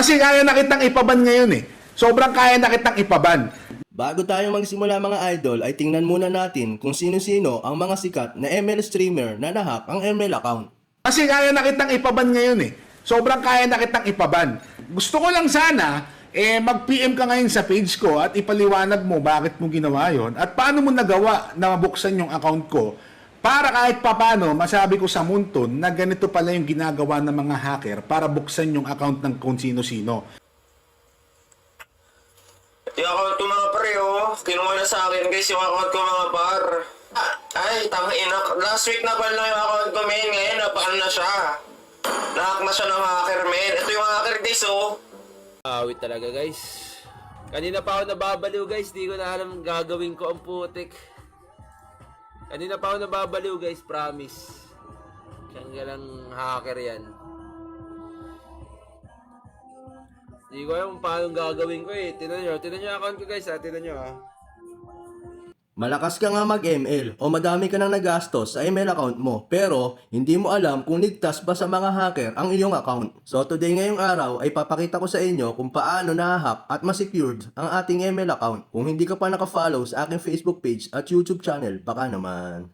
Kasi kaya na kitang ipaban ngayon eh. Sobrang kaya na kitang ipaban. Bago tayo magsimula mga idol ay tingnan muna natin kung sino-sino ang mga sikat na ML streamer na nahack ang ML account. Kasi kaya na kitang ipaban ngayon eh. Sobrang kaya na kitang ipaban. Gusto ko lang sana, eh, mag-PM ka ngayon sa page ko at ipaliwanag mo bakit mo ginawa yon at paano mo nagawa na mabuksan yung account ko para kahit papano masabi ko sa Munton na ganito pala yung ginagawa ng mga hacker para buksan yung account ng kung sino-sino. Yung account ko mga pre, oh. Kinuha na sa akin guys yung account ko mga par. Ah, Ay, tanga ina. Last week na pala yung account ko, men. Ngayon, napaan na siya. Nahack na siya ng hacker, men. Ito yung hacker guys, oh. Awit talaga guys. Kanina pa ako nababaliw guys, di ko na alam gagawin ko ang putik. Kanina pa ako nababaliw guys, promise. Siyang galang hacker yan. Di ko alam paano gagawin ko eh. Tinan nyo, tinan nyo account ko guys ha, tinan nyo ha. Malakas ka nga mag-ML o madami ka nang nagastos sa ML account mo pero hindi mo alam kung ligtas ba sa mga hacker ang iyong account. So today ngayong araw ay papakita ko sa inyo kung paano nahahack at ma-secured ang ating ML account. Kung hindi ka pa naka-follow sa aking Facebook page at YouTube channel, baka naman.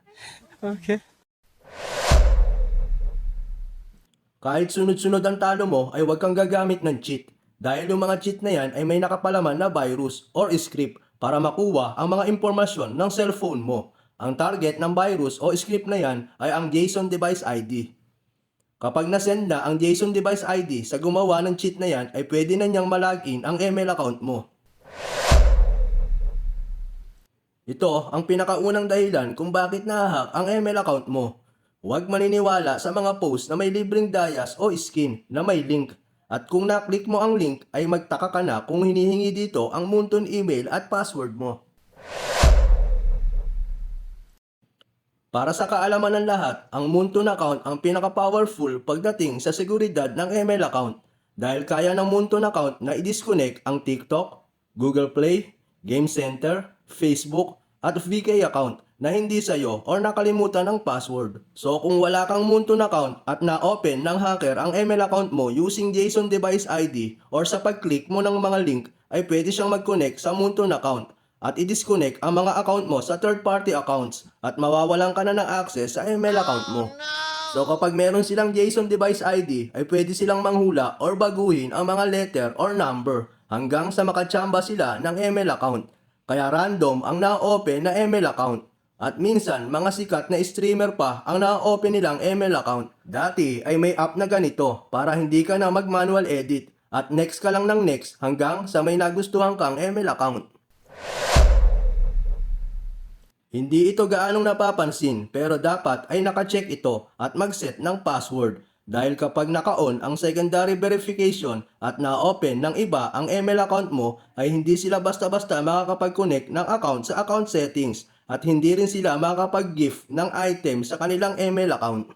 Kahit sunod-sunod ang talo mo ay huwag kang gagamit ng cheat. Dahil yung mga cheat na yan ay may nakapalaman na virus or script para makuha ang mga impormasyon ng cellphone mo. Ang target ng virus o script na yan ay ang JSON device ID. Kapag nasend na ang JSON device ID sa gumawa ng cheat na yan ay pwede na niyang malagin ang email account mo. Ito ang pinakaunang dahilan kung bakit nahahack ang email account mo. Huwag maniniwala sa mga post na may libreng dayas o skin na may link. At kung na-click mo ang link ay magtaka ka na kung hinihingi dito ang Munton email at password mo. Para sa kaalaman ng lahat, ang Munton account ang pinaka-powerful pagdating sa seguridad ng email account dahil kaya ng Munton account na i-disconnect ang TikTok, Google Play, Game Center, Facebook, at VK account na hindi sa'yo or nakalimutan ang password. So kung wala kang Munton account at na-open ng hacker ang email account mo using JSON device ID or sa pag-click mo ng mga link ay pwede siyang mag-connect sa Munton account at i-disconnect ang mga account mo sa third-party accounts at mawawalan ka na ng access sa email account mo. So kapag meron silang JSON device ID ay pwede silang manghula or baguhin ang mga letter or number hanggang sa makachamba sila ng email account. Kaya random ang na-open na email account. At minsan, mga sikat na streamer pa ang na-open nilang email account. Dati ay may app na ganito para hindi ka na mag-manual edit at next ka lang ng next hanggang sa may nagustuhan kang email account. Hindi ito gaanong napapansin pero dapat ay nakacheck ito at mag-set ng password dahil kapag naka-on ang secondary verification at na-open ng iba ang email account mo ay hindi sila basta-basta makakapag-connect ng account sa account settings at hindi rin sila makakapag-gift ng item sa kanilang email account.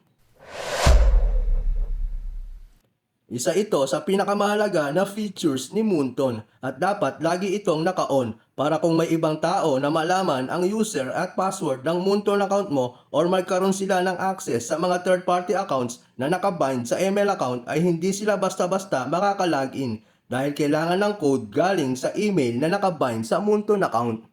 Isa ito sa pinakamahalaga na features ni Munton at dapat lagi itong naka-on para kung may ibang tao na malaman ang user at password ng Munton account mo or magkaroon sila ng access sa mga third-party accounts na nakabind sa email account ay hindi sila basta-basta makakalogin dahil kailangan ng code galing sa email na nakabind sa Munton account.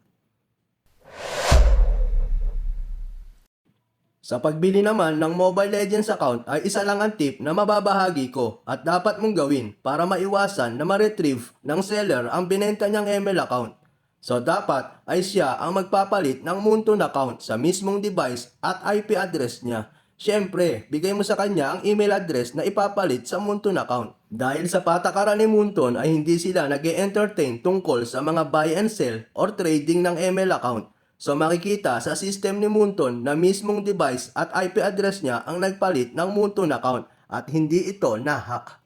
Sa pagbili naman ng Mobile Legends account ay isa lang ang tip na mababahagi ko at dapat mong gawin para maiwasan na ma-retrieve ng seller ang binenta niyang email account. So dapat ay siya ang magpapalit ng Munton account sa mismong device at IP address niya. Siyempre, bigay mo sa kanya ang email address na ipapalit sa Munton account. Dahil sa patakaran ni Munton ay hindi sila nag entertain tungkol sa mga buy and sell or trading ng email account. So makikita sa system ni Munton na mismong device at IP address niya ang nagpalit ng Munton account at hindi ito na-hack.